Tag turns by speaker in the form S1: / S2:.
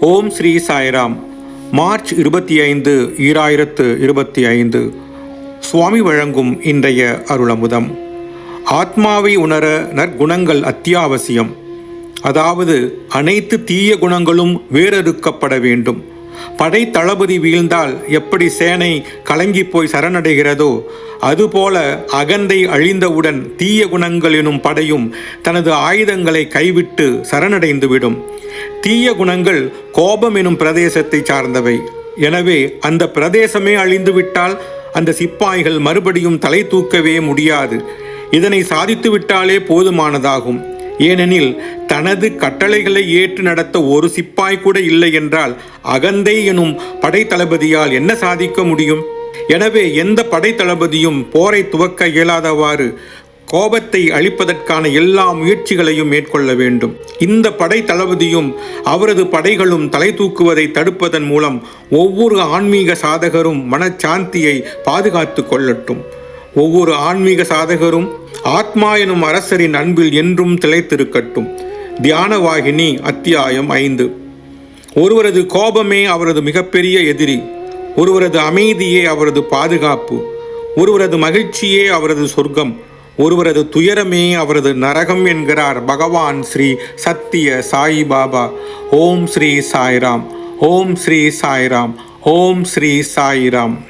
S1: ஓம் Sri Sairam. March இருபத்தி ஐந்து ஈராயிரத்து இருபத்தி ஐந்து. சுவாமி வழங்கும் இன்றைய அருளமுதம். ஆத்மாவை உணர நற்குணங்கள் அத்தியாவசியம். அதாவது அனைத்து தீய குணங்களும் வேறறுக்கப்பட வேண்டும். படை தளபதி வீழ்ந்தால் எப்படி சேனை கலங்கி போய் சரணடைகிறதோ அதுபோல அகந்தை அழிந்தவுடன் தீய குணங்கள் எனும் படையும் தனது ஆயுதங்களை கைவிட்டு சரணடைந்துவிடும். தீய குணங்கள் கோபம் எனும் பிரதேசத்தை சார்ந்தவை. எனவே அந்த பிரதேசமே அழிந்துவிட்டால் அந்த சிப்பாய்கள் மறுபடியும் தலை தூக்கவே முடியாது. இதனை சாதித்துவிட்டாலே போதுமானதாகும். ஏனெனில் தனது கட்டளைகளை ஏற்று நடத்த ஒரு சிப்பாய் கூட இல்லை என்றால் அகந்தை எனும் படைத்தளபதியால் என்ன சாதிக்க முடியும்? எனவே எந்த படைத்தளபதியும் போரை துவக்க இயலாதவாறு கோபத்தை அழிப்பதற்கான எல்லா முயற்சிகளையும் மேற்கொள்ள வேண்டும். இந்த படை தளபதியும் அவரது படைகளும் தலை தூக்குவதை தடுப்பதன் மூலம் ஒவ்வொரு ஆன்மீக சாதகரும் மனச்சாந்தியை பாதுகாத்து கொள்ளட்டும். ஒவ்வொரு ஆன்மீக சாதகரும் ஆத்மா எனும் அரசரின் அன்பில் என்றும் திளைத்திருக்கட்டும். தியானவாகினி அத்தியாயம் ஐந்து. ஒருவரது கோபமே அவரது மிகப்பெரிய எதிரி. ஒருவரது அமைதியே அவரது பாதுகாப்பு. ஒருவரது மகிழ்ச்சியே அவரது சொர்க்கம். ஒருவரது துயரமே அவரது நரகம் என்கிறார் பகவான் ஸ்ரீ சத்திய சாய் பாபா. ஓம் ஸ்ரீ சாய்ராம். ஓம் ஸ்ரீ சாய்ராம். ஓம் ஸ்ரீ சாய்ராம்.